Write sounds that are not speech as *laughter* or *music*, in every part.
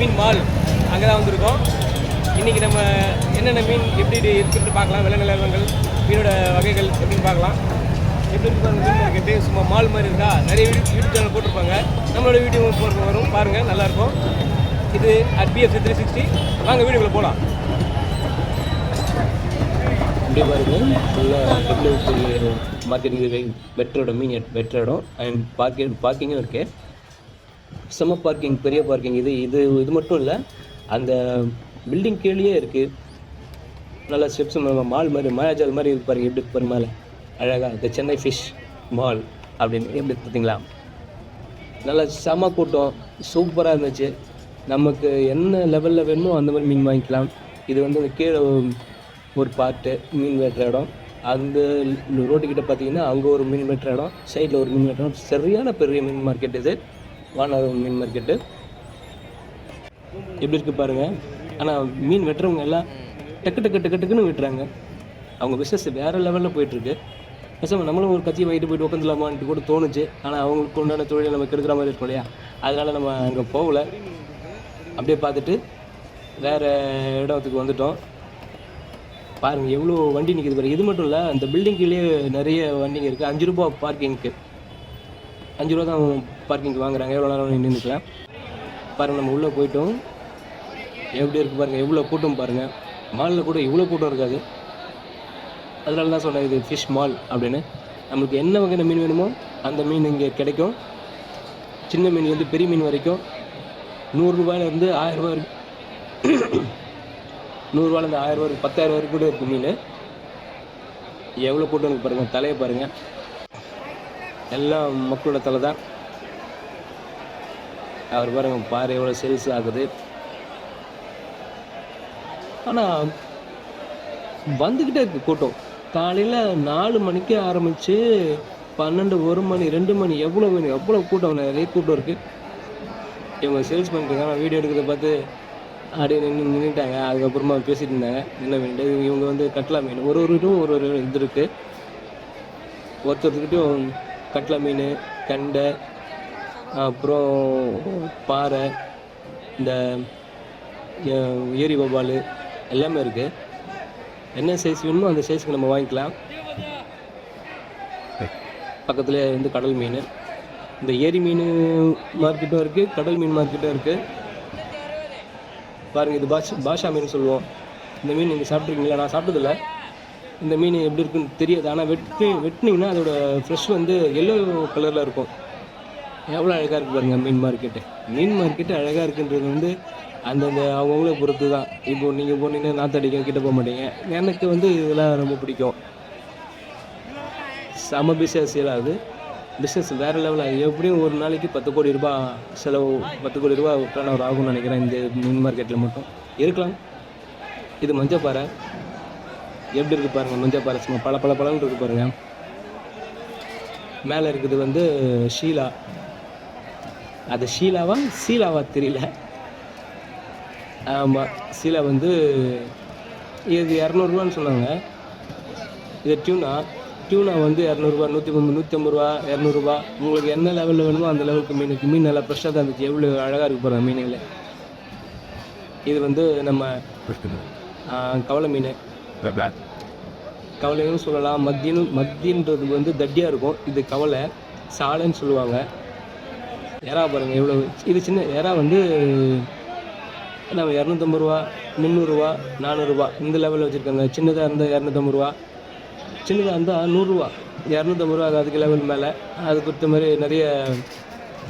மீன் mall அங்கே தான் வந்திருக்கோம். இன்றைக்கி நம்ம என்னென்ன மீன் எப்படி இருக்குன்னு பார்க்கலாம். விலை நிலவரங்கள் மீனோட வகைகள் எப்படின்னு பார்க்கலாம். எப்படி இருக்கு பாருங்க மீன் மார்க்கெட்டு சும்மா மால் மாதிரி இருக்கா? நிறைய வீடியோ யூடியூப் சேனல் போட்டிருப்பாங்க. நம்மளோட வீடியோ போட்டு வரும் பாருங்கள் நல்லாயிருக்கும் இது அட் பிஎஃப் த்ரீ சிக்ஸ்டி வாங்க வீடியோக்குள்ளே போகலாம் இப்படி பாருங்க ஃபுல்லாக டெக்னிக்கல் மார்க்கெட்டிங் மீன் பெட்ரோடும் அண்ட் பார்க்கிங் பார்க்கிங்கும் இருக்கு. செம பார்க்கிங் பெரிய பார்க்கிங். இது இது இது மட்டும் இல்லை அந்த பில்டிங் கீழேயே இருக்குது நல்லா ஸ்டெப்ஸ் மால் மாதிரி மாயாஜால் மாதிரி இருக்கு பாருங்க எப்படி இருக்கு மேலே. அழகாக இந்த சென்னை ஃபிஷ் மால் அப்படின்னு எப்படி பார்த்தீங்களா நல்லா செம கூட்டம் சூப்பராக இருந்துச்சு. நமக்கு என்ன லெவலில் வேணுமோ அந்த மாதிரி மீன் வாங்கிக்கலாம். இது வந்து கீழே ஒரு பார்ட்டு மீன் வெட்டுற இடம். அந்த ரோட்டுக்கிட்ட பார்த்தீங்கன்னா அங்கே ஒரு மீன் வெட்டுற இடம் சைடில் ஒரு மீன் வெட்டுற இடம். சரியான பெரிய மீன் மார்க்கெட் இது. வானரம் மீன் மார்க்கெட்டு எப்படி இருக்கு பாருங்க. ஆனால் மீன் வெட்டுறவங்க எல்லாம் டக்கு டக்கு டக்கு டக்குன்னு வெட்டுறாங்க. அவங்க பிஸ்னஸ் வேறு லெவலில் போயிட்டுருக்கு. பேசாமல் நம்மளும் ஒரு கட்சி வாங்கிட்டு போயிட்டு உட்காந்துலாமான்ட்டு கூட தோணுச்சு. ஆனால் அவங்களுக்கு உண்டான தொழிலை நம்ம கெடுக்கிற மாதிரி இருக்கும் இல்லையா? அதனால் நம்ம அங்கே போகல. அப்படியே பார்த்துட்டு வேறு இடத்துக்கு வந்துட்டோம். பாருங்கள் எவ்வளோ வண்டி நிற்கிது பாருங்க. இது மட்டும் இல்லை அந்த பில்டிங்லேயே நிறைய வண்டிங்க இருக்குது அஞ்சு ரூபா பார்க்கிங்க்கு அஞ்சு ரூபா தான் பார்க்கிங் வாங்குறாங்க. எவ்வளோ நேரம் நின்றுக்கலாம் பாருங்கள் நம்ம உள்ளே போயிட்டோம். எப்படி இருக்குது பாருங்கள் எவ்வளோ கூட்டம் பாருங்கள் மாலில் கூட இவ்வளோ கூட்டம் இருக்காது. அதனால தான் சொன்னேன் இது ஃபிஷ் மால் அப்படின்னு. நம்மளுக்கு என்ன வகையான மீன் வேணுமோ அந்த மீன் இங்கே கிடைக்கும். சின்ன மீன் வந்து பெரிய மீன் வரைக்கும் நூறுரூபாயிலேருந்து ஆயிரரூபா வரைக்கும் நூறுரூவாலேருந்து ஆயிரரூபா வரைக்கும் பத்தாயிரம் வரைக்கும் கூட இருக்குது மீன். எவ்வளோ கூட்டம் இருக்கு பாருங்கள் தலையை பாருங்கள் எல்லாம் மக்களோட தலை தான் அவர் பாருங்க பாரு எவ்வளோ சேல்ஸ் ஆகுது. ஆனால் வந்துக்கிட்டே இருக்கு கூட்டம். காலையில் நாலு மணிக்கு ஆரம்பித்து பன்னெண்டு ஒரு மணி ரெண்டு மணி எவ்வளோ வேணும் எவ்வளோ கூட்டம் நிறைய கூட்டம் இருக்குது இவங்க சேல்ஸ் பண்ணிருக்காங்க வீடியோ எடுக்கிறத பார்த்து அப்படியே நின்று நின்றுட்டாங்க அதுக்கப்புறமா பேசிட்டு இருந்தாங்க. என்ன வேண்டிய இவங்க வந்து கட்லா மீன் ஒரு ஒரு இதுவும் ஒரு ஒரு இது இருக்குது ஒருத்தருக்கிட்டையும் கட்ல மீன் கண்டை அப்புறம் பாறை இந்த ஏரி வவ்வால் எல்லாமே இருக்குது என்ன சைஸ் வேணுமோ அந்த சைஸ்க்கு நம்ம வாங்கிக்கலாம். பக்கத்துலேயே வந்து கடல் மீன். இந்த ஏரி மீன் மார்க்கெட்டும் இருக்குது கடல் மீன் மார்க்கெட்டும் இருக்குது பாருங்கள் இது பாஷா பாஷா மீன் சொல்லுவோம். இந்த மீன் நீங்கள் சாப்பிட்ருக்கீங்களா நான் சாப்பிட்டதில்ல. இந்த மீன் எப்படி இருக்குன்னு தெரியாது. ஆனால் வெட்டி வெட்டினீங்கன்னா அதோட ஃப்ரெஷ் வந்து எல்லோ கலரில் இருக்கும். எவ்வளோ அழகாக இருக்குது பாருங்கள் மீன் மார்க்கெட்டு மீன் மார்க்கெட்டு அழகாக இருக்குன்றது வந்து அந்தந்த அவங்கவுங்கள பொறுத்து தான் இப்போ நீங்கள் போனீங்கன்னா நாத்தடிக்க கிட்ட போக மாட்டீங்க. எனக்கு வந்து இதெல்லாம் ரொம்ப பிடிக்கும். செம பிஸ்னஸ் அது. பிஸ்னஸ் வேறு லெவலில் எப்படியும் ஒரு நாளைக்கு பத்து கோடி ரூபாய் செலவு பத்து கோடி ரூபாய் டர்ன் ஆகும்னு நினைக்கிறேன் இந்த மீன் மார்க்கெட்டில் மட்டும். இருக்கலாம். இது மஞ்சப்பாறை. எப்படி இருக்குது பாருங்கள் மஞ்சப்பாறை சும்மா பல பல பழம்னு இருக்கு பாருங்கள் மேலே இருக்குது வந்து ஷீலா. அது ஷீலாவா சீலாவா தெரியல. ஆமாம் சீலா வந்து இது இரநூறுவான்னு சொன்னாங்க. இது டியூனா. டியூனா வந்து இரநூறுபா நூற்றி நூற்றி ஐம்பது ரூபா இரநூறுபா உங்களுக்கு என்ன லெவலில் வேணுமோ அந்த லெவலுக்கு மீன் இருக்கு. மீன் நல்லா ஃப்ரெஷ்ஷாக தான் இருந்துச்சு. எவ்வளோ அழகாக இருக்கு பாருங்க மீனுங்களே. இது வந்து நம்ம கவலை மீன். கவலைன்னு சொல்லலாம். மத்தியன்னு மத்தியன்றது வந்து தட்டியாக இருக்கும். இது கவலை. சாலைன்னு சொல்லுவாங்க. எறா பாருங்கள் எவ்வளோ இது சின்ன எறா வந்து நம்ம இரநூத்தம்பது ரூபா முந்நூறுரூவா நானூறுரூவா இந்த லெவலில் வச்சுருக்காங்க. சின்னதாக இருந்தால் இரநூத்தம்பது ரூபா. சின்னதாக இருந்தால் நூறுரூவா இரநூத்தம்பது ரூபா அதுக்கு லெவல் மேலே. அதுக்கு பொறுத்த மாதிரி நிறைய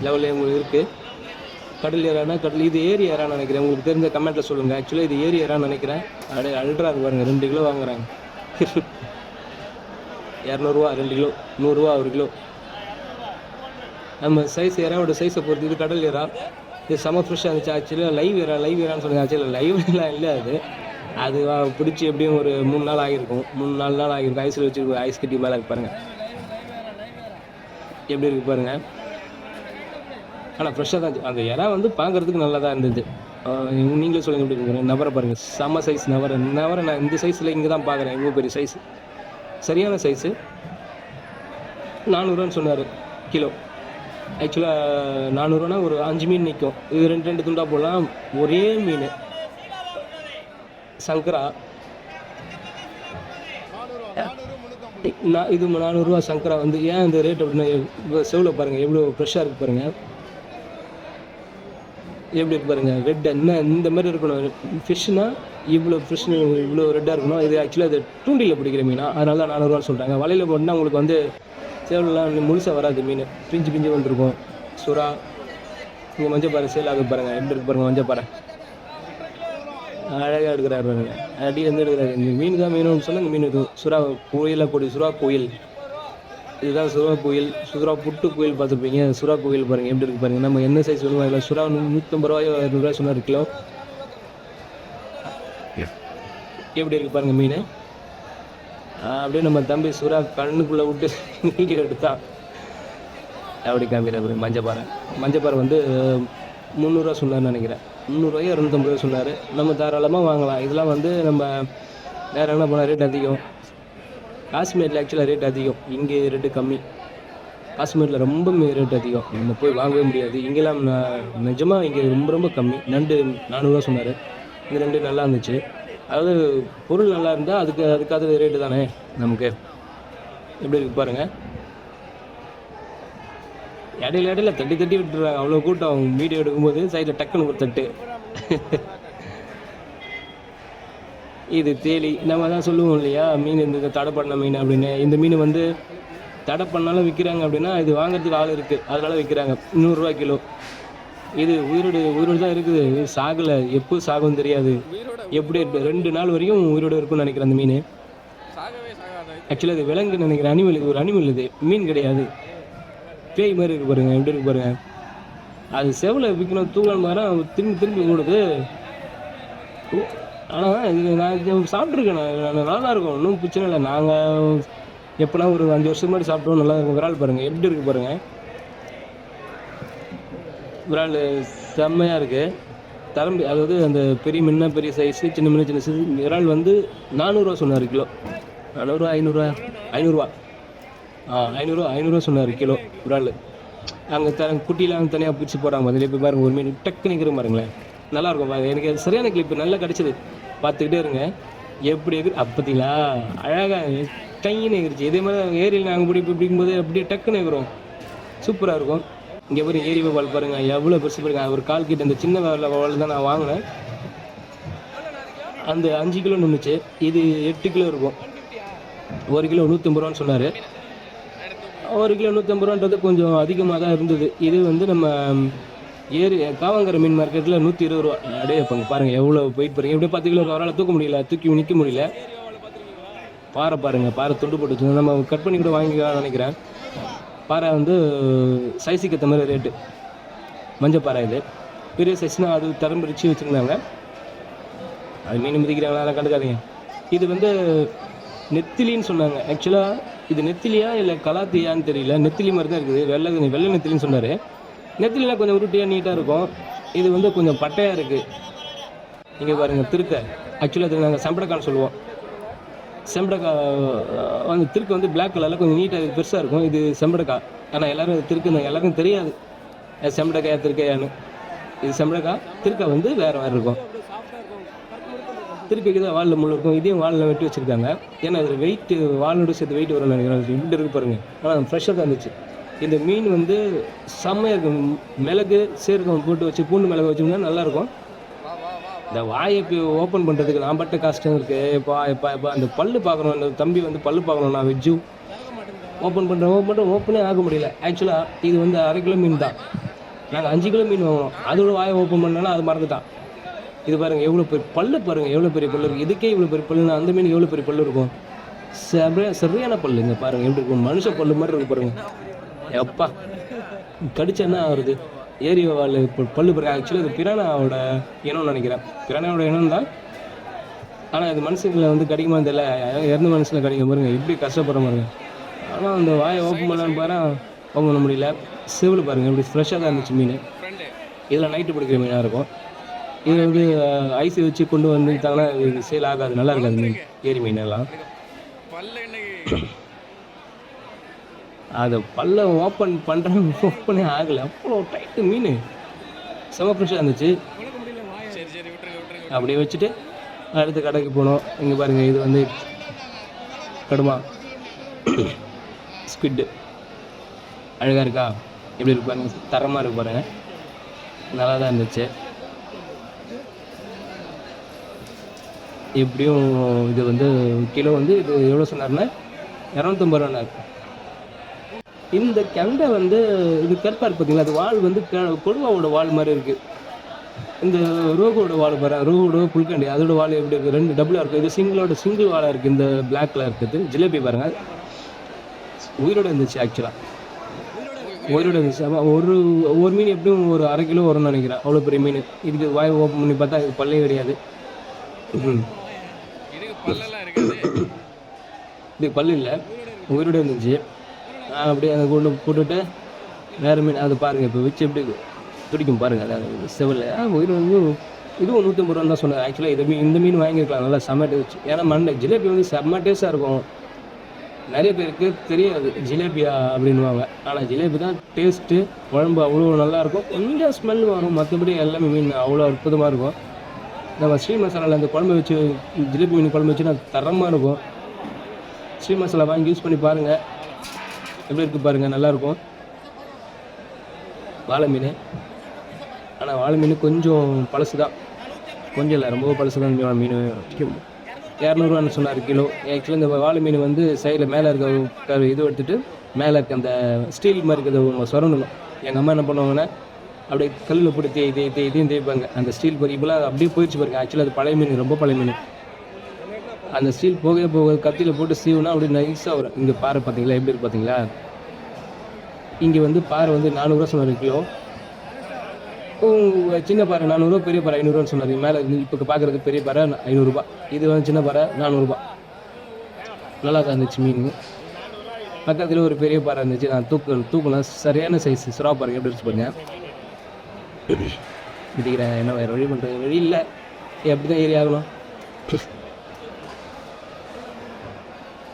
லெவலில் உங்களுக்கு இருக்குது கடல் ஏறானா கடல் இது ஏரி ஏறான்னு நினைக்கிறேன். உங்களுக்கு தெரிஞ்ச கமெண்ட்டில் சொல்லுங்கள் ஆக்சுவலாக இது ஏரி ஏறான்னு நினைக்கிறேன். அப்படியே அல்ட்ராது பாருங்க. ரெண்டு கிலோ வாங்குறாங்க. இரநூறுவா ரெண்டு கிலோ நூறுரூவா ஒரு கிலோ. நம்ம சைஸ் ஏறாவோட சைஸை பொறுத்து இது கடல் ஏறா. இது செம ஃப்ரெஷ்ஷாக இருந்துச்சு. ஆக்சுவலாக லைவ் ஏறா லைவ் ஏறான்னு சொல்லுங்கள் ஆக்சுவலாக *laughs* லைவ்லாம் இல்லை அது. அது பிடிச்சி எப்படியும் ஒரு மூணு நாள் ஆகியிருக்கும். மூணு நாலு நாள் ஆகியிருக்கும். ஐஸில் வச்சு ஐஸ் கட்டி மேலே பாருங்கள் எப்படி இருக்கு பாருங்கள் ஆனால் ஃப்ரெஷ்ஷாக தான் அந்த இறா வந்து பார்க்குறதுக்கு நல்லா தான் இருந்தது. நீங்களே சொல்லுங்க எப்படி இருக்கிறேன் நவரை பாருங்கள் செம்ம சைஸ் நவரை. நவரை நான் இந்த சைஸில் இங்கே தான் பார்க்குறேன் இவ்வளோ பெரிய சைஸ் சரியான சைஸு நானூறுவான்னு சொன்னார். கிலோ. ஆக்சுவலாக நானூறுவானா ஒரு அஞ்சு மீன் நிற்கும் இது ரெண்டு ரெண்டு துண்டாக போடலாம். ஒரே மீன். சங்கரா. நான் இது நானூறுரூவா சங்கரா வந்து ஏன் இந்த ரேட் அப்படின்னா செவில் பாருங்கள் எவ்வளோ ஃப்ரெஷ்ஷாக இருக்குது பாருங்கள் எப்படி இருப்பாருங்க ரெட் என்ன இந்த மாதிரி இருக்கணும். ஃபிஷ்னா இவ்வளோ ஃபிஷ் இவ்வளோ ரெட்டாக இருக்கணும். இது ஆக்சுவலாக அது தூண்டியில் பிடிக்கிற மீனா. அதனால தான் நானூறுரூவா சொல்கிறாங்க வலையில் போட்டால் உங்களுக்கு வந்து சேவலாம் முழுசாக வராது மீன். பிஞ்சு பிஞ்சு வந்துருக்கும். சுறா இங்கே மஞ்சள் பாறை சேல் ஆகுது பாருங்கள் எப்படி இருக்கு பாருங்கள் மஞ்சள் பாறை. அழகாக எடுக்கிறாரு பாருங்கள் அடி வந்து எடுக்கிறாரு. இந்த மீன் தான் மீனுன்னு சொன்னால் இந்த மீன் இது சுறா கோயிலாக கூடிய சுறா கோயில். இதுதான் சுறா கோயில். சுறா புட்டு கோயில் பார்த்துருப்பீங்க. சுறா கோயில் பாருங்கள் எப்படி இருக்கு பாருங்கள் நம்ம என்ன சைஸ் சொல்லுவோம்? இல்லை சுறா நூற்றம்பது ரூபாயோ இரநூறுவா சொன்னார் கிலோ எப்படி இருக்கு பாருங்கள் மீன்? அப்படியே நம்ம தம்பி சுறா கண்ணுக்குள்ளே விட்டு வீடியோ எடுத்தான் அப்படி காமிக்கிற மஞ்சப்பாறை மஞ்சப்பாறை வந்து முந்நூறுரூவா சொன்னார்னு நினைக்கிறேன். முந்நூறுரூவாயோ இரநூத்தம்பது ரூபா சொன்னார். நம்ம தாராளமாக வாங்கலாம். இதெல்லாம் வந்து நம்ம வேற என்ன போனால் ரேட் அதிகம். காஷ்மீரில் ஆக்சுவலாக ரேட் அதிகம். இங்கே ரேட்டு கம்மி. காஷ்மீரில் ரொம்ப ரேட் அதிகம். நம்ம போய் வாங்கவே முடியாது. இங்கெல்லாம் நிஜமாக இங்கே ரொம்ப ரொம்ப கம்மி. நண்டு நானூறுரூவா சொன்னார். இந்த ரெண்டு நல்லா இருந்துச்சு. அதாவது பொருள் நல்லா இருந்தால் அதுக்கு அதுக்காக ரேட்டு தானே நமக்கு. எப்படி இருக்கு பாருங்கள் இடையில இடையில தட்டி தட்டி விட்டுறாங்க. அவ்வளோ கூட்டம். வீடியோ எடுக்கும்போது சைடில் டக்குன்னு ஒரு தட்டு. *laughs* இது தேலி. நம்ம தான் சொல்லுவோம் இல்லையா? மீன் இந்த தடை பண்ண மீன் அப்படின்னு. இந்த மீன் வந்து தடை பண்ணாலும் விற்கிறாங்க அப்படின்னா இது வாங்குறதுக்கு ஆள் இருக்குது அதனால விற்கிறாங்க நூறுரூவா கிலோ. இது உயிரோடு உயிரோடு தான் இருக்குது. இது சாகலை. எப்போ சாகும் தெரியாது. எப்படி இருக்கு? ரெண்டு நாள் வரைக்கும் உயிரோடு இருக்கும்னு நினைக்கிறேன் அந்த மீன். ஆக்சுவலாக இது விலங்கு நினைக்கிறேன். அனிமல் இது ஒரு அனிமல் இது. மீன் கிடையாது. பேய் மாதிரி இருக்கு பாருங்க. எப்படி இருக்கு பாருங்க. அது செவலை விற்கணும் தூங்கல் மாதிரி திரும்பி திரும்பி ஓடுது ஆனால் இது நான் இது சாப்பிட்ருக்கேன் நான். நல்லா தான் இருக்கும். ஒன்றும் பிரச்சனை இல்லை. நாங்கள் எப்போனா ஒரு அஞ்சு வருஷத்துக்கு முன்னாடி சாப்பிட்டோம். நல்லா இருக்கும். விரால் பாருங்கள் எப்படி இருக்கு பாருங்கள் விரால் செம்மையாக இருக்குது தரம்பு அதாவது அந்த பெரிய மின்ன பெரிய சைஸு சின்ன மின்ன சின்ன சைஸ் விரால் வந்து நானூறுரூவா சொன்னார் கிலோ. நானூறுரூவா ஐநூறுரூவா ஐநூறுரூவா ஆ ஐநூறுரூவா ஐநூறுரூவா சொன்னார் கிலோ விரால். அங்கே த குட்டிலாம் தனியாக பிடிச்சி போகிறாங்க அதில் போய் பாருங்க. ஒரு மீன் டக்குன்னு நிற்கிற பாருங்களேன். நல்லாயிருக்கும் எனக்கு அது சரியான கிளிப்பு நல்லா கிடச்சிது. பார்த்துக்கிட்டே இருங்க. எப்படி இருக்கு? அப்பத்தீங்களா அழகாக டைன்னு எகிருச்சு இதே மாதிரி ஏரியில் நாங்கள் பிடி பிடிக்கும்போது அப்படியே டக்குன்னு இருக்கிறோம் சூப்பராக இருக்கும். இங்கே பாருங்க ஏரி வவால் பாருங்க. எவ்வளோ பெருசு பாருங்க. ஒரு கால் கிட்ட இந்த சின்ன வவால் வவால் தான் நான் வாங்கினேன். அந்த அஞ்சு கிலோ நின்றுச்சு இது எட்டு கிலோ இருக்கும். ஒரு கிலோ நூற்றம்பது ரூபான்னு சொன்னார். ஒரு கிலோ நூற்றம்பது ரூபான்றது கொஞ்சம் அதிகமாக தான் இருந்தது. இது வந்து நம்ம ஏரி காவாங்கரை மீன் மார்க்கெட்டில் நூற்றி இருபது ரூபா. அப்படியே இப்போ பாருங்கள் எவ்வளோ போயிட்டு பாருங்க எப்படியே பத்து கிலோ அவரால் தூக்க முடியல தூக்கி நிற்க முடியல. பாறை பாருங்கள் பாறை துண்டு போட்டு நம்ம கட் பண்ணி கூட வாங்கிக்கலாம்னு நினைக்கிறேன். பாறை வந்து சைஸுக்கு ஏற்ற மாதிரி ரேட்டு மஞ்சள் பாறை இது. பெரிய சைஸ்னால் அது தரம் பிரித்து வச்சுருந்தாங்க. அது மீன் மிதிக்கிறாங்களா அதெல்லாம் கண்டுக்காதீங்க. இது வந்து நெத்திலின்னு சொன்னாங்க. ஆக்சுவலாக இது நெத்திலியா இல்லை கலாத்தியான்னு தெரியல. நெத்திலி மாதிரி தான் இருக்குது. வெள்ளை வெள்ளை நெத்திலின்னு சொன்னார். நெத்திலாம் கொஞ்சம் உருட்டியாக நீட்டாக இருக்கும். இது வந்து கொஞ்சம் பட்டையாக இருக்குது இங்கே பாருங்கள் திருக்க. ஆக்சுவலாக அது நாங்கள் செம்படக்கான்னு சொல்லுவோம். செம்படக்கா வந்து திருக்கு வந்து பிளாக் கலரில் கொஞ்சம் நீட்டாக பெருசாக இருக்கும். இது செம்படக்காய் ஆனால் எல்லோரும் திருக்கு எல்லாருக்கும் தெரியாது. அது செம்படக்காயா திருக்கையான்னு. இது செம்படக்காய் திருக்கா வந்து வேறு வேறு இருக்கும். திருப்பிக்கு தான் வாலில் முள் இருக்கும். இதையும் வாலில் வெட்டி வச்சுருக்காங்க. ஏன்னா இதில் வெயிட்டு வாலோட சேர்த்து வெயிட் வரும்னு நினைக்கிறேன். இப்படி இருக்கு பாருங்க. ஆனால் ஃப்ரெஷ்ஷாக தான் இருந்துச்சு. இந்த மீன் வந்து செம்மையாக இருக்கும். மிளகு சீரகம் போட்டு வச்சு பூண்டு மிளகு வச்சுருந்தா நல்லாயிருக்கும். இந்த வாயை இப்போ ஓப்பன் பண்ணுறதுக்கு நான் பட்ட கஷ்டம் இருக்குது இப்போ இப்போ இப்போ அந்த பல்லு பார்க்கணும். அந்த தம்பி வந்து பல்லு பார்க்கணும். நான் வெஜ்ஜு. ஓப்பன் பண்ணுறேன் ஓப்பன் பண்ணுறேன் ஓப்பனே ஆக முடியல. ஆக்சுவலாக இது வந்து அரை கிலோ மீன் தான். நாங்கள் அஞ்சு கிலோ மீன் வாங்குவோம் அதோட வாயை ஓப்பன் பண்ணோன்னா அது மறந்துட்டான். இது பாருங்கள் எவ்வளோ பெரிய பல்லு பாருங்கள் எவ்வளோ பெரிய பல்லு இருக்குது இதுக்கே இவ்வளோ பெரிய பல்லுனா அந்த மீன் எவ்வளோ பெரிய பல்லு இருக்கும்? சரியான பல்லுங்க பாருங்கள் எப்படி இருக்கும்? மனுஷ பல்லு மாதிரி இருக்கு பாருங்கள் எப்பா? கடிச்சா என்ன ஆகுறது? ஏரி வால் பல்லு பாருங்க ஆக்சுவலி இது பிரானாவோட இனம்னு நினைக்கிறேன். பிரானாவோட இனம் தான் ஆனால் இது மனுஷங்களை வந்து கிடைக்குமா தெரியல. இறந்த மனுஷனில் கிடைக்கும் பாருங்க. எப்படி கஷ்டப்படுற பாருங்க. ஆனால் அந்த வாயை ஓப்பன் பண்ணலான்னு பாரு ஓப்பன் பண்ண முடியல. செவில் பாருங்க. எப்படி ஃப்ரெஷ்ஷாக தான் இருந்துச்சு மீன். இதில் நைட்டு பிடிக்கிற மீனாக இருக்கும். இது வந்து ஐஸ் வச்சு கொண்டு வந்துட்டாங்கன்னா இது சேல் ஆகாது. நல்லா இருக்காது மீன். ஏரி மீன் எல்லாம் பல்ல இன்னைக்கு அதை பல்ல ஓப்பன் பண்ணுறேன் ஓப்பனே ஆகலை. அவ்வளோ டைட்டு மீன். செம ஃப்ரெஷ்ஷாக இருந்துச்சு. சரி சரி அப்படியே வச்சுட்டு அடுத்த கடைக்கு போனோம். இங்கே பாருங்கள் இது வந்து கடுமா. ஸ்குவிட்டு அழகாக இருக்கா? எப்படி இருக்கு பாருங்க தரமாக இருக்கு பாருங்கள் நல்லா தான் இருந்துச்சு. எப்படியும் இது வந்து கிலோ வந்து இது எவ்வளோ சொன்னார்னா இரநூத்தம்பது ரூபாண்ணா இந்த கெண்டை வந்து இது கருப்பாக இருக்கு பார்த்தீங்களா அது வால் வந்து கொடுவாவோட வால் மாதிரி இருக்குது இந்த ரோகோட வால் பாரு ரோகோட புல்கண்டி அதோட வால் எப்படி இருக்குது ரெண்டு டபுளாக இருக்குது இது சிங்கிளோட சிங்கிள் வாலாக இருக்குது இந்த பிளாக்ல இருக்குது ஜிலேபி பாருங்க. உயிரோட இருந்துச்சு ஆக்சுவலாக உயிரோட இருந்துச்சு. ஒரு ஒரு மீன் எப்படியும் ஒரு அரை கிலோ வரும்னு நினைக்கிறேன். அவ்வளோ பெரிய மீன். இதுக்கு வாய் ஓப்பன் பண்ணி பார்த்தா இது பல்லே கிடையாது. இதுக்கு இருக்குது. இது பல்லு இல்லை. உயிரோட இருந்துச்சு. அப்படியே அதை கொண்டு போட்டுட்டு வேறு மீன் அது பாருங்கள் இப்போ வச்சு எப்படி துடிக்கும் பாருங்கள் அதை செவலில். உயிர் வந்து இதுவும் நூற்றம்பது ரூபா தான் சொன்னேன் ஆக்சுவலாக இது மீன் இந்த மீன் வாங்கியிருக்கலாம் நல்லா செம்ம டேஸ்ட் ஏன்னா மண்டை ஜிலேபி வந்து செம்ம டேஸ்ட்டாக இருக்கும். நிறைய பேருக்கு தெரியாது ஜிலேபியா அப்படின்வாங்க ஆனால் ஜிலேபி தான் டேஸ்ட்டு குழம்பு அவ்வளோ நல்லாயிருக்கும் கொஞ்சம் ஸ்மெல் வரும். மற்றபடி எல்லாமே மீன் அவ்வளோ அற்புதமாக இருக்கும். நம்ம ஸ்ரீ மசாலாவில் அந்த குழம்பு வச்சு ஜிலேபி மீன் குழம்பு வச்சுன்னா தரமாக இருக்கும். ஸ்ரீ மசாலா வாங்கி யூஸ் பண்ணி பாருங்கள் எப்படி இருக்குது பாருங்கள் நல்லாயிருக்கும். வாழை மீன். ஆனால் வாழை மீன் கொஞ்சம் பழசு தான் கொஞ்சம் இல்லை ரொம்ப பழசு தான் மீன். இரநூறுவான்னு சொன்னார் கிலோ. ஆக்சுவலி இந்த வாழை மீன் வந்து சைடில் மேலே இருக்க இது எடுத்துகிட்டு மேலே இருக்க அந்த ஸ்டீல் மாதிரி இருக்கிறத அவங்க சொரண்டணும். எங்கள் அம்மா என்ன பண்ணுவாங்கன்னா அப்படியே கல்லில் போட்டு தேய் தேய் தேய் தேய் தேய்ப்பாங்க. அந்த ஸ்டீல் பொறி இப்போலாம் அப்படியே போயிடுச்சு பாருங்க. ஆக்சுவலாக அது பழைய மீன் ரொம்ப பழைய மீன். அந்த ஸ்டீல் போக போக கத்தியில் போட்டு சீவுனா அப்படியே நைஸாக வரும். இங்கே பாறை பார்த்தீங்களா? எப்படி இருக்கு பார்த்தீங்களா? இங்கே வந்து பாறை வந்து நானூறுரூவா சொன்னார் கிலோ. சின்ன பாறை நானூறுரூவா பெரிய பாறை ஐநூறுரூவான்னு சொன்னார். மேலே இப்போ பார்க்குறதுக்கு பெரிய பாறை ஐநூறுரூபா இது வந்து சின்ன பாறை நானூறுரூபா நல்லா தான் இருந்துச்சு மீன். பக்கத்தில் ஒரு பெரிய பாறை இருந்துச்சு. நான் தூக்கு தூக்கலாம் சரியான சைஸ் சுறா பாறை. எப்படி இருந்துச்சு பாருங்க. இடிக்கிறேன். என்ன வேறு வழி பண்ணுறது வழி இல்லை. எப்படி தான் ஏறி ஆகணும்?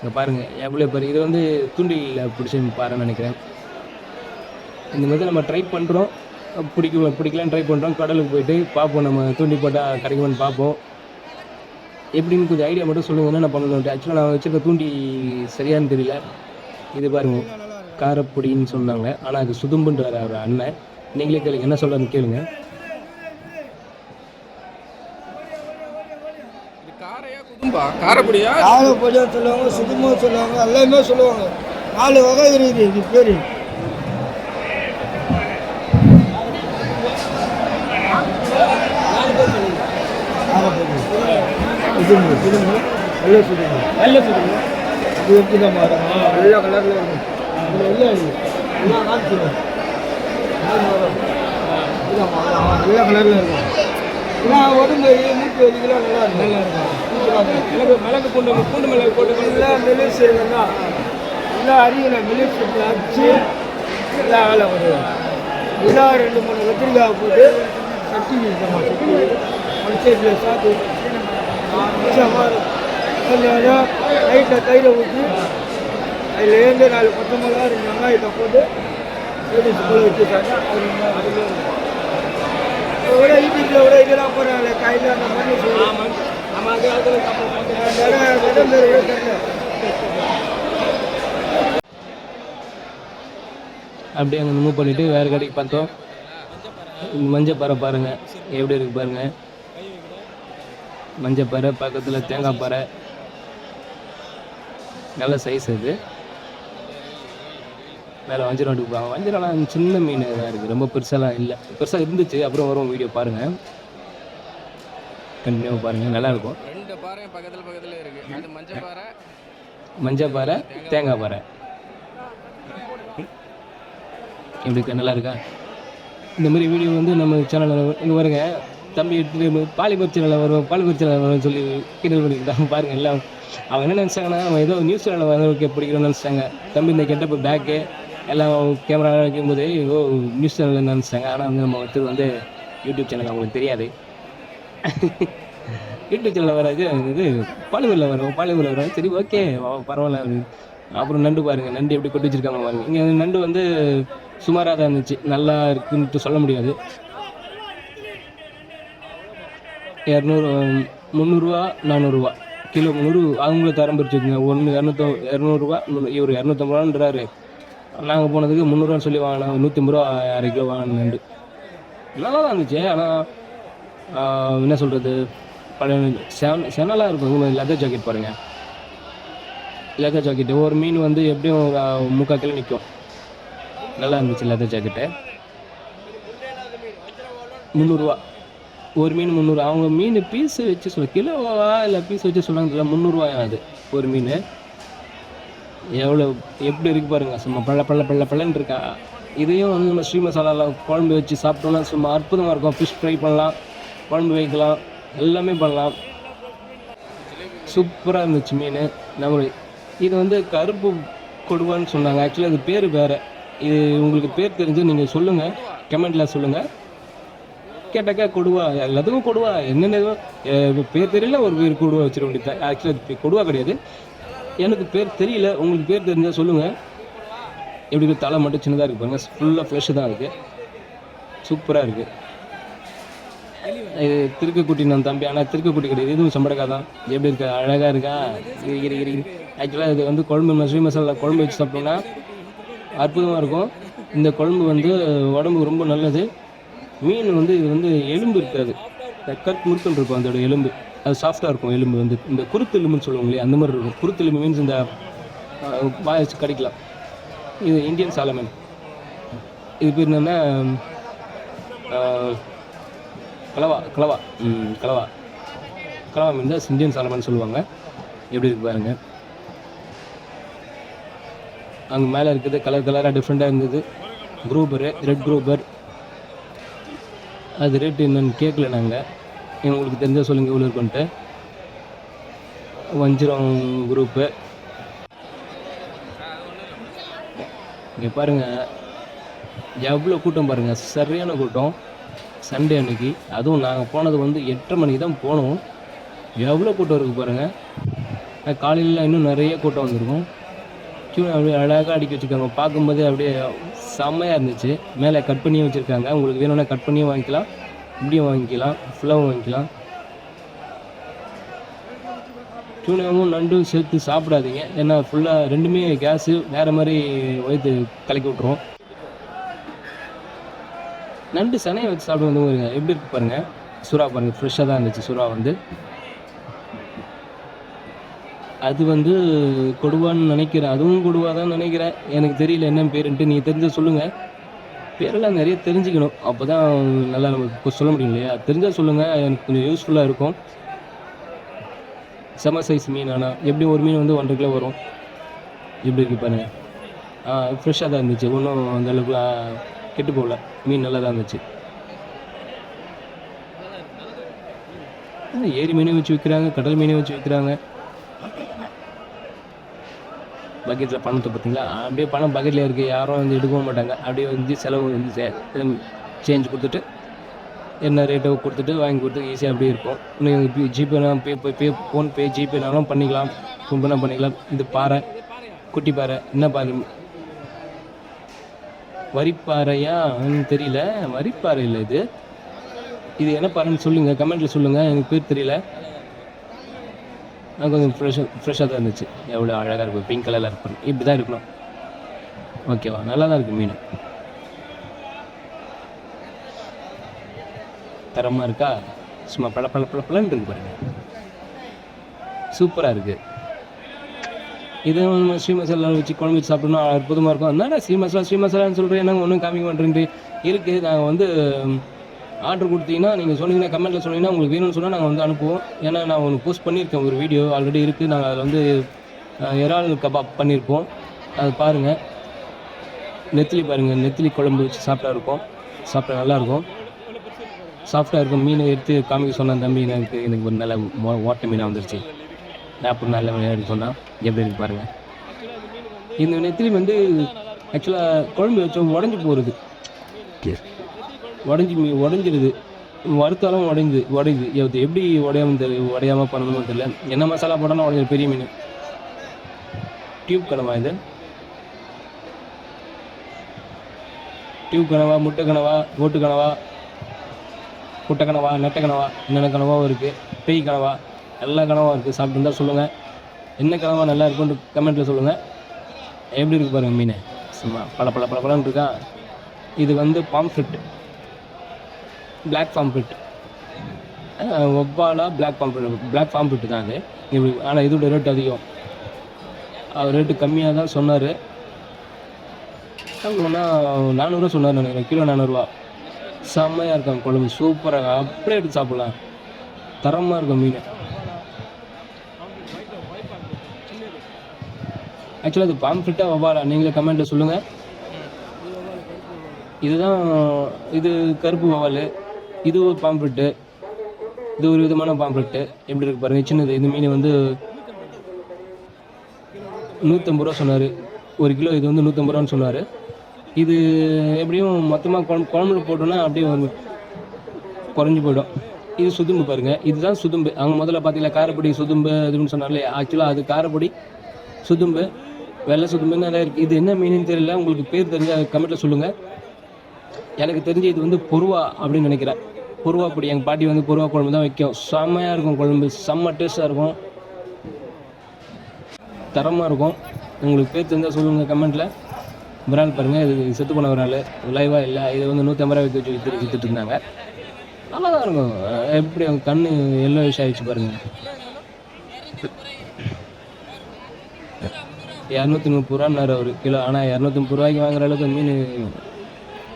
இங்கே பாருங்கள் எவ்வளோ பாரு. இது வந்து தூண்டிலில் பிடிச்சி பாருன்னு நினைக்கிறேன். இந்த மாதிரி நம்ம ட்ரை பண்ணுறோம் பிடிக்கல பிடிக்கலான்னு ட்ரை பண்ணுறோம் கடலுக்கு போயிட்டு பார்ப்போம். நம்ம தூண்டி போட்டால் கிடைக்குமான்னு பார்ப்போம். எப்படின்னு கொஞ்சம் ஐடியா மட்டும் சொல்லுங்க. என்ன பண்ணணும் ஆக்சுவலாக நான் வச்சுருக்க தூண்டி சரியான்னு தெரியல. இது பாருங்க காரப்பொடின்னு சொன்னாங்க. ஆனால் அது சுதும்புன்றார் அவர் அண்ணன். நீங்களே கேளுங்க. என்ன சொல்கிறான்னு கேளுங்கள் இது காரப்பொடியா? காலை பொடியாக சொல்லுவாங்க சுத்தமாக சொல்லுவாங்க எல்லாமே சொல்லுவாங்க. நாலு வகை இருக்குது இது பேர். சுதும்பு சுதும்பு வெள்ளை சுதும்பு வெள்ளை சுதும்பு இது எப்படி தான் மாறும்? வெள்ளை கலரில் இருக்கும் இது வெள்ளை வெள்ளை கலரில் இருக்கும். எல்லாம் உடம்பு மூட்டு வலிக்கலாம் நல்லா இருக்கும். மிளகு மிளகு பூண்டு பூண்டு மிளகு போட்டு எல்லாம் மெலிஸ் எல்லாம் எல்லாம் அறியல மெலிஸ் அடிச்சு எல்லாம் வேலை பண்ணுவோம் எல்லாம் ரெண்டு மூணு கத்திரிக்காய் போட்டு சட்டி வீசமா சட்டி மனுஷத்தில் சாத்து கொஞ்சம் நைட்டில் தயிரை ஊற்றி அதில் ஏந்து நாலு பச்சை மிளகா ரெண்டு வெங்காயத்தை போட்டு ஏடிச்சு போல வச்சு சாப்பிட்டா அது அதுலேயே இருக்கும் விட யூடியூப்பில் விட இதெல்லாம் போகிறாங்க காயில் அந்த மண்ணு அப்படியே அங்கே மூவ் பண்ணிவிட்டு வேறு கடைக்கு பார்த்தோம். மஞ்சப்பாறை பாருங்கள் எப்படி இருக்கு பாருங்கள் மஞ்சப்பாறை பக்கத்தில் தேங்காய் பாறை. நல்ல சைஸ் அது. மேலே வஞ்சிரம் எடுப்பாங்க வஞ்சிரம்லாம் சின்ன மீன் தான் இருக்குது ரொம்ப பெருசாலாம் இல்லை. பெருசாக இருந்துச்சு. அப்புறம் வரும் வீடியோ பாருங்கள் கண்டினியூ பாருங்கள் நல்லாயிருக்கும். ரெண்டு பாறையும் பக்கத்துல பக்கத்துல இருக்கு. அது மஞ்சள் பாறை மஞ்சப்பாறை தேங்காய் பாறை. எப்படி இருக்கா நல்லா இருக்கா? இந்த மாதிரி வீடியோ வந்து நம்ம சேனலில் இங்கே பாருங்க தம்பி பாலிபர் சேனலில் வரும் பாலிபர் சேனலில் வரும்னு சொல்லி கிண்டல் பண்ணிக்கிட்டாங்க பாருங்க எல்லாம் அவங்க என்ன நினச்சாங்கன்னா நம்ம ஏதோ நியூஸ் சேனலில் வந்து பிடிக்கிறோம்னு நினச்சாங்க. தம்பி இந்த கெட்டப்பு பேக்கு எல்லாம் கேமரா வைக்கும்போது ஓ நியூஸ் சேனலில் நினச்சாங்க? ஆனால் வந்து நம்ம வந்து யூடியூப் சேனல் அவங்களுக்கு தெரியாது. *laughs* யூடியூப் சேனலில் வராது இது பழுவில் வரும் பழுவில் வரும். சரி ஓகே பரவாயில்ல அப்புறம் நண்டு பாருங்க நண்டு எப்படி கொட்டி வச்சிருக்காங்க பாருங்க. இங்கே நண்டு வந்து சுமாராக தான் இருந்துச்சு. நல்லா இருக்குன்ட்டு சொல்ல முடியாது. இரநூறு முந்நூறுரூவா நானூறுரூவா கிலோ முந்நூறு அவங்கள தரம் பிரிச்சுக்குங்க ஒன்று இரநூத்தோ இரநூறுவா இவர் இரநூத்தம்பது ரூபான்றாரு நாங்கள் போனதுக்கு முந்நூறுவான்னு சொல்லி வாங்கினோம். நூற்றி ஐம்பது ரூபா அரை கிலோ வாங்கினேன் நண்டு. நல்லா தான் இருந்துச்சு. ஆனால் என்ன சொல்கிறது பழைய செவன் செனலாக இருக்கும். லெதர் ஜாக்கெட் பாருங்கள் லெதர் ஜாக்கெட்டு ஒரு மீன் வந்து எப்படியும் முக்கால் கிலோ நிற்கும் நல்லா இருந்துச்சு லெதர் ஜாக்கெட்டு முந்நூறுரூவா ஒரு மீன் முந்நூறு. அவங்க மீன் பீஸ் வச்சு சொல்ல கிலோவா இல்லை பீஸ் வச்சு சொன்னாங்க முந்நூறுரூவாயா அது? ஒரு மீன். எவ்வளோ எப்படி இருக்கு பாருங்கள் சும்மா பள்ள பள்ள பள்ள பள்ளன்னு இருக்கா. இதையும் வந்து நம்ம ஸ்ரீ மசாலாவில் குழம்பு வச்சு சாப்பிட்டோம்னா சும்மா அற்புதமாக இருக்கும். ஃபிஷ் ஃப்ரை பண்ணலாம். குழம்பு வைக்கலாம் எல்லாமே பண்ணலாம். சூப்பராக இருந்துச்சு மீன். நம்ம இது வந்து கருப்பு கொடுவான்னு சொன்னாங்க. ஆக்சுவலி அது பேர் வேறு. இது உங்களுக்கு பேர் தெரிஞ்சு நீங்கள் சொல்லுங்கள் கமெண்டில் சொல்லுங்கள் கேட்டாக்கா கொடுவா எல்லாத்துக்கும் கொடுவா. என்னென்ன பேர் தெரியல ஒரு பேர் கொடுவா வச்சிட வேண்டியது ஆக்சுவலாக கொடுவா கிடையாது. எனக்கு பேர் தெரியல உங்களுக்கு பேர் தெரிஞ்சால் சொல்லுங்கள் எப்படி தலை மட்டும் சின்னதாக இருக்குது பாருங்கள் ஃபுல்லாக ஃப்ரெஷ்ஷு தான் இருக்குது சூப்பராக இருக்குது இது திருக்கக்குட்டி நான் தம்பி ஆனால் திருக்கக்குட்டி கிடையாது. இதுவும் சம்படக்கா தான். எப்படி இருக்கா? அழகாக இருக்கா? இரு இரு ஆக்சுவலாக இது வந்து குழம்பு மசூரி மசாலா குழம்பு வச்சு சாப்பிட்டோம்னா அற்புதமாக இருக்கும். இந்த குழம்பு வந்து உடம்புக்கு ரொம்ப நல்லது. மீன் வந்து இது வந்து எலும்பு இருக்காது. கட் முறுக்கல் இருக்கும் அதோட எலும்பு. அது சாஃப்டாக இருக்கும் எலும்பு வந்து. இந்த குருத்து எலும்புன்னு சொல்லுவாங்க இல்லையா அந்த மாதிரி இருக்கும். குருத்து எலும்பு மீன்ஸ் இந்த அஹ், வாய் வச்சு கடிக்கலாம். இது இந்தியன் சாலமன். இது பேர் என்னென்னா கலவா கலவா. ம் கலவா. கலவா மீன் தான் இந்தியன் சாலமன் சொல்லுவாங்க. எப்படி இருக்கு பாருங்க. அங்கே மேலே இருக்குது கலர் கலராக டிஃப்ரெண்ட்டாக இருந்தது. குரூப்பரு ரெட் குரூப்பர் அது ரேட்டு என்னன்னு கேட்கல நாங்கள் உங்களுக்கு தெரிஞ்சால் சொல்லுங்கள் இவ்வளோ இருக்குன்ட்டு. வஞ்சிரம் குரூப்பு இங்கே பாருங்கள் எவ்வளோ கூட்டம் பாருங்கள் சரியான கூட்டம். சண்டே அன்னைக்கு. அதுவும் நாங்கள் போனது வந்து எட்டரை மணிக்கு தான் போனோம். எவ்வளோ கூட்டம் இருக்குது பாருங்கள் காலையில் இன்னும் நிறைய கூட்டம் வந்திருக்கும். கியூ அப்படியே அழகாக அடிக்க வச்சுருக்காங்க. பார்க்கும்போது அப்படியே செம்மையாக இருந்துச்சு. மேலே கட் பண்ணியும் வச்சுருக்காங்க. உங்களுக்கு வேணும்னா கட் பண்ணியும் வாங்கிக்கலாம். இப்படியும் வாங்கிக்கலாம். ஃபுல்லாகவும் வாங்கிக்கலாம். சூனியாவும் நண்டும் சேர்த்து சாப்பிடாதீங்க. ஏன்னா ஃபுல்லாக ரெண்டுமே கேஸு வேறு மாதிரி வயிற்று கலக்கி விட்ருவோம் நண்டு சனையை வச்சு சாப்பிட வந்து பாருங்க. எப்படி இருக்கு பாருங்க? சுறா பாருங்க. ஃப்ரெஷ்ஷாக தான் இருந்துச்சு சுறா வந்து. அது வந்து கொடுவான்னு நினைக்கிறேன். அதுவும் கொடுவா தான் நினைக்கிறேன். எனக்கு தெரியல என்ன பேருன்ட்டு. நீங்கள் தெரிஞ்ச சொல்லுங்கள் பேரெல்லாம் நிறைய தெரிஞ்சுக்கணும். அப்போ தான் நல்லா நமக்கு சொல்ல முடியும் இல்லையா? தெரிஞ்சால் சொல்லுங்கள் எனக்கு கொஞ்சம் யூஸ்ஃபுல்லாக இருக்கும். செம சைஸ் மீன் ஆனால் எப்படி ஒரு மீன் வந்து ஒன்றரை கிலோ வரும்? எப்படி இருக்கு பாருங்க. ஆ ஃப்ரெஷ்ஷாக தான் இருந்துச்சு. ஒன்றும் அந்தளவுக்கு கெட்டு போகல. மீன் நல்லா தான் இருந்துச்சு. ஏரி மீனையும் வச்சு விற்கிறாங்க கடல் மீனையும் வச்சு விற்கிறாங்க பக்கெட்டில் பணத்தை பார்த்தீங்களா அப்படியே பணம் பக்கெட்டில் இருக்குது யாரும் வந்து எடுக்கவும் மாட்டாங்க. அப்படியே வந்து செலவு வந்து சேஞ்ச் கொடுத்துட்டு என்ன ரேட்டோ கொடுத்துட்டு வாங்கி கொடுத்து ஈஸியாக அப்படியே இருக்கும். இன்னும் ஜிபேனா பே பே ஃபோன்பே ஜிபேனாலும் பண்ணிக்கலாம். ஃபோன் பண்ணிக்கலாம். இது பாறை குட்டி பாறை. என்ன பாறை? வரிப்பாறையா தெரியல. வரிப்பாறை இல்லை இது. இது என்ன பாறைன்னு சொல்லுங்கள் கமெண்ட்டில் சொல்லுங்கள் எனக்கு பேர் தெரியல. நான் கொஞ்சம் ஃப்ரெஷ்ஷாக ஃப்ரெஷ்ஷாக தான் இருந்துச்சு. எவ்வளோ அழகாக இருக்கும் பிங்க் கலரில் இருக்கும். இப்படி தான் இருக்கணும் ஓகேவா நல்லா தான் இருக்குது மீன். தரமாக இருக்கா? சும்மா பல பல பல பலன்னு இருக்கு பாருங்க. சூப்பராக இருக்குது இதே நம்ம ஸ்ரீ மசாலா வச்சு குழம்பு வச்சு சாப்பிட்டோம்னா அற்புதமாக இருக்கும். அதனால் ஸ்ரீ மசாலா ஸ்ரீ மசாலான்னு சொல்கிறேன் என்னங்க ஒன்றும் காமிக்க மாட்டேன்ட்டு. இருக்குது நாங்கள் வந்து ஆர்டர் கொடுத்தீங்கன்னா நீங்கள் சொன்னீங்கன்னா கமெண்ட்டில் சொன்னீங்கன்னா உங்களுக்கு வேணும்னு சொன்னால் நாங்கள் வந்து அனுப்புவோம். ஏன்னா நான் ஒன்று போஸ்ட் பண்ணியிருக்கேன் ஒரு வீடியோ ஆல்ரெடி இருக்குது நாங்கள் அதில் வந்து இறால் கபாப் பண்ணியிருப்போம். அது பாருங்கள் நெத்திலி பாருங்கள் நெத்திலி குழம்பு வச்சு சாப்பிட்டா இருக்கும். சாப்பிட்டா நல்லாயிருக்கும் சாஃப்டாக இருக்கும். மீனை எடுத்து காமிக்க சொன்னேன் தம்பி எனக்கு எனக்கு ஒரு நல்ல ஓட்ட மீனாக வந்துருச்சு. நான் அப்படி நல்ல எடுத்து சொன்னால் எப்படி இருக்கு பாருங்கள் இந்த நெத்திலி வந்து ஆக்சுவலாக குழம்பு வச்சோம் உடஞ்சி போகிறது உடஞ்சி மீ உடஞ்சிருது. வறுத்தாலும் உடைஞ்து உடையுது. இது எப்படி உடையாம தெரியல உடையாமல் பண்ணணுமோ தெரியல. என்ன மசாலா போட்டாலும் உடஞ்சிரு பெரிய மீன் டியூப் கனவா இது? டியூப் கனவா முட்டை கனவா ஓட்டு கனவா குட்டை கனவா நெட்டை கனவா என்னென்ன கனவாவும் இருக்குது பேய் கனவா எல்லா கனவாவும் இருக்குது சாப்பிட்டுருந்தா சொல்லுங்கள் என்ன கனவாக நல்லா இருக்குன்ட்டு கமெண்ட்டில் சொல்லுங்கள் எப்படி இருக்கு பாருங்கள் மீன். சும்மா பல பல பல பலன்னு இருக்கா? இது வந்து பாம்ஃபிட் பிளாக் பாம்ஃபிட் ஒப்பாலா பிளாக் பாம்ஃபிட் பிளாக் பாம்ஃபிட் தான் அது. இப்படி ஆனால் இதோட ரேட் அதிகம். அவர் ரேட்டு கம்மியாக தான் சொன்னார். ஒன்றா நானூறுரூவா சொன்னார் நினைக்கிறேன். கிலோ நானூறுரூவா செம்மையாக இருக்கும் குழம்பு. சூப்பராக அப்படியே எடுத்து சாப்பிட்லாம். தரமாக இருக்கும் மீன். ஆக்சுவலாக அது பாம்ஃபிட்டாக வவாலா நீங்களே கமெண்ட்டில் சொல்லுங்கள் இதுதான் இது கருப்பு வவால் இது ஒரு பாம்ஃபிட்டு இது ஒரு விதமான பாம்ஃபிட்டு எப்படி இருக்கு பாருங்கள் சின்னது. இந்த மீன் வந்து நூற்றம்பது ரூபா சொன்னார். ஒரு கிலோ இது வந்து நூற்றம்பது ரூபான்னு சொன்னார். இது எப்படியும் மொத்தமாக குழம்பு குழம்புல போட்டோன்னா அப்படியே குறைஞ்சி போயிடும். இது சுதும்பு பாருங்கள் இதுதான் சுதும்பு. அவங்க முதல்ல பார்த்தீங்களா காரப்பொடி சுதும்பு அதுன்னு சொன்னார்ல ஆக்சுவலாக அது காரப்பொடி சுதும்பு. வெள்ளை சுதும்பு நிறையா இருக்குது இது என்ன மீனுன்னு தெரியல. உங்களுக்கு பேர் தெரிஞ்ச கமெண்ட்டில் சொல்லுங்கள் எனக்கு தெரிஞ்சு இது வந்து பொருவா அப்படின்னு நினைக்கிறேன். பொருவா பொடி. எங்கள் பாட்டி வந்து பொருவா குழம்பு தான் வைக்கும். செம்மையாக இருக்கும் குழம்பு. செம்ம டேஸ்ட்டாக இருக்கும். தரமாக இருக்கும். உங்களுக்கு பேர் தெரிஞ்சால் சொல்லுங்கள் கமெண்ட்டில் விரால் பாருங்கள் இது செத்து போன விரால் லைவாக இல்லை. இது வந்து நூற்றி ஐம்பது ரூபா வச்சு விற்று விற்றுட்டு இருந்தாங்க. நல்லா தான் இருக்கும். எப்படி அவங்க கண் எல்லோ விஷயம் ஆயிடுச்சு பாருங்கள் இரநூத்தி முப்பது ரூபான்னாரு ஒரு கிலோ. ஆனால் இரநூத்தி முப்பது ரூபாய்க்கு வாங்குற அளவுக்கு மீன்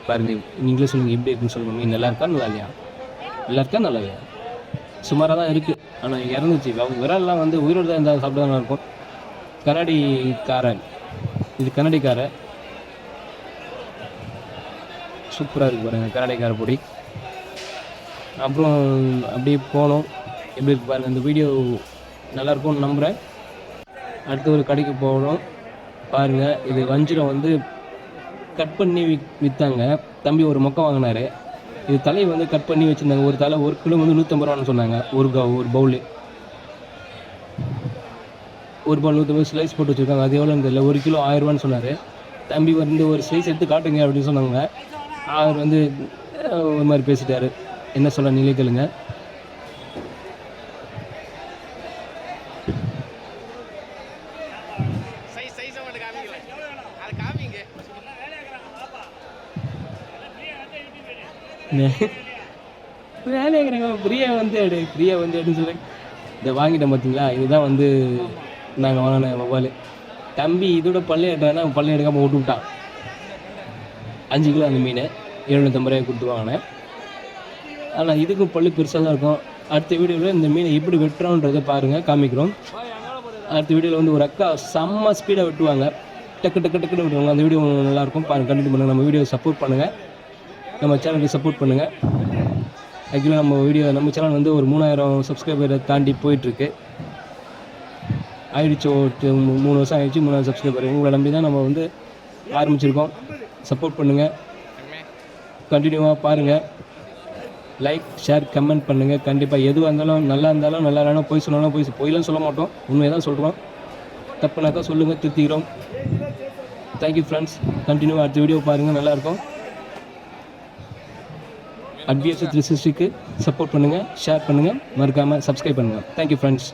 பாருங்க நீங்களே சொல்லுங்கள் எப்படி இருக்குன்னு சொல்லுங்கள் மீன் நல்லா இருக்கா நல்லா இல்லையா? நல்லா இருக்கா நல்லா இல்லையா? சுமாராக தான் இருக்குது ஆனால் இறந்துச்சு அவங்க விரல்லாம் வந்து உயிரோடு தான் இருந்தால் சாப்பிட்டு தான் இருக்கும். கண்ணாடி காரை இது கண்ணாடி காரை சூப்பராக இருக்குது பாருங்கள் கண்ணாடி காரை பொடி. அப்புறம் அப்படியே போனோம். எப்படி இருக்கு பாருங்கள் இந்த வீடியோ நல்லா இருக்கும்னு நம்புகிறேன் அடுத்த ஒரு கடைக்கு போகணும். பாருங்கள் இது வஞ்சிரம் வந்து கட் பண்ணி வித் விற்றாங்க தம்பி ஒரு மொக்கை வாங்கினாரு. இது தலையை வந்து கட் பண்ணி வச்சுருந்தாங்க. ஒரு தலை ஒரு கிலோ வந்து நூற்றம்பது ரூபான்னு சொன்னாங்க. ஒரு க ஒரு பவுலு ஒரு பவுல் நூற்றம்பது ஸ்லைஸ் போட்டு வச்சுருக்காங்க. அது எவ்வளோன்னு தெரியல. ஒரு கிலோ ஆயிரரூவான்னு சொன்னார். தம்பி வந்து ஒரு ஸ்லைஸ் எடுத்து காட்டுங்க அப்படின்னு சொன்னாங்க. அவர் வந்து ஒரு மாதிரி பேசிட்டாரு. என்ன சொல்ல நீங்களே ஃப்ரீயாக வந்து எடுன்னு சொல்லி. இதை வாங்கிட்டேன் பார்த்தீங்களா இதுதான் வந்து நாங்கள் வாங்கின மொபைல் தம்பி இதோட பள்ளி எடுத்தானா? பள்ளி எடுக்காமல் விட்டு விட்டான். அஞ்சு கிலோ அந்த மீன் எழுநூற்றம்பது ரூபாய் கொடுத்து வாங்கினேன். ஆனால் இதுக்கும் பள்ளி பெருசாக தான் இருக்கும். அடுத்த வீடியோவில் இந்த மீனை எப்படி வெட்டுறோன்றதை பாருங்கள் காமிக்கிறோம். அடுத்த வீடியோவில் வந்து ஒரு அக்கா செம்ம ஸ்பீடாக வெட்டுவாங்க. டக்கு டக்கு டக்குன்னு விட்டுவாங்க. அந்த வீடியோ நல்லாயிருக்கும் பாருங்கள் கண்டினியூ பண்ணுங்கள் நம்ம வீடியோ சப்போர்ட் பண்ணுங்கள் நம்ம சேனலுக்கு சப்போர்ட் பண்ணுங்கள் ஆக்சுவலாக நம்ம வீடியோ நம்ம சேனல் வந்து ஒரு மூணாயிரம் சப்ஸ்கிரைபரை தாண்டி போயிட்டுருக்கு. ஆயிடுச்சு ஒரு மூணு வருஷம் ஆயிடுச்சு மூணாயிரம் சப்ஸ்கிரைபர் உங்களை நம்பி தான் நம்ம வந்து ஆரம்பிச்சிருக்கோம். சப்போர்ட் பண்ணுங்கள் கண்டினியூவாக பாருங்கள் லைக் ஷேர் கமெண்ட் பண்ணுங்கள் கண்டிப்பாக எதுவாக இருந்தாலும் நல்லா இருந்தாலும் நல்லா இல்லைனா போய் சொன்னாலும் போய் போயிலாம் சொல்ல மாட்டோம். உண்மையை தான் சொல்கிறோம் தப்புனாக்கா சொல்லுங்கள் திருத்திக்கிறோம். தேங்க்யூ ஃப்ரெண்ட்ஸ் கண்டினியூவாக அடுத்த வீடியோ பாருங்கள் நல்லாயிருக்கும் அட்விஎஸ் த்ரீ சிக்ஸ்டிக்கு சப்போர்ட் பண்ணுங்கள் ஷேர் பண்ணுங்கள் மறக்காமல் சப்ஸ்கிரைப் பண்ணுங்கள் தேங்க்யூ ஃப்ரெண்ட்ஸ்